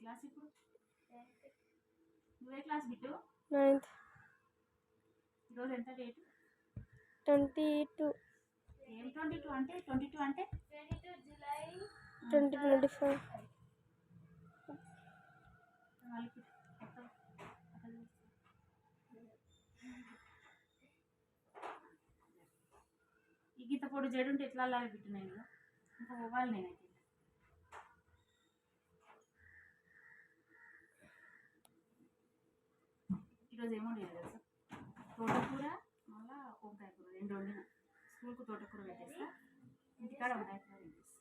Class ఇప్పుడు? నువ్వే class bit ninth. ఈరోజు ఎంత డేట్ ట్వంటీ టూ. ఏం ట్వంటీ టూ అంటే? ట్వంటీ టూ అంటే? ట్వంటీ ట్వంటీ ఫైవ్ వాళ్ళకి కొత్త కొత్త ఈ గీత పొడి జడు ఉంటే ఎట్లా అలాగే బిట్టున్నాయి ఇంకా పోవాలి నేనైతే. ఈరోజు ఏమో లేదు తెలుసా? తోటకూర మళ్ళా వంకాయ కూర రెండు వండిన. స్కూల్కు తోటకూర పెట్టేస్తా. ఇంటికాడ వంకాయ కూర పెట్టేస్తా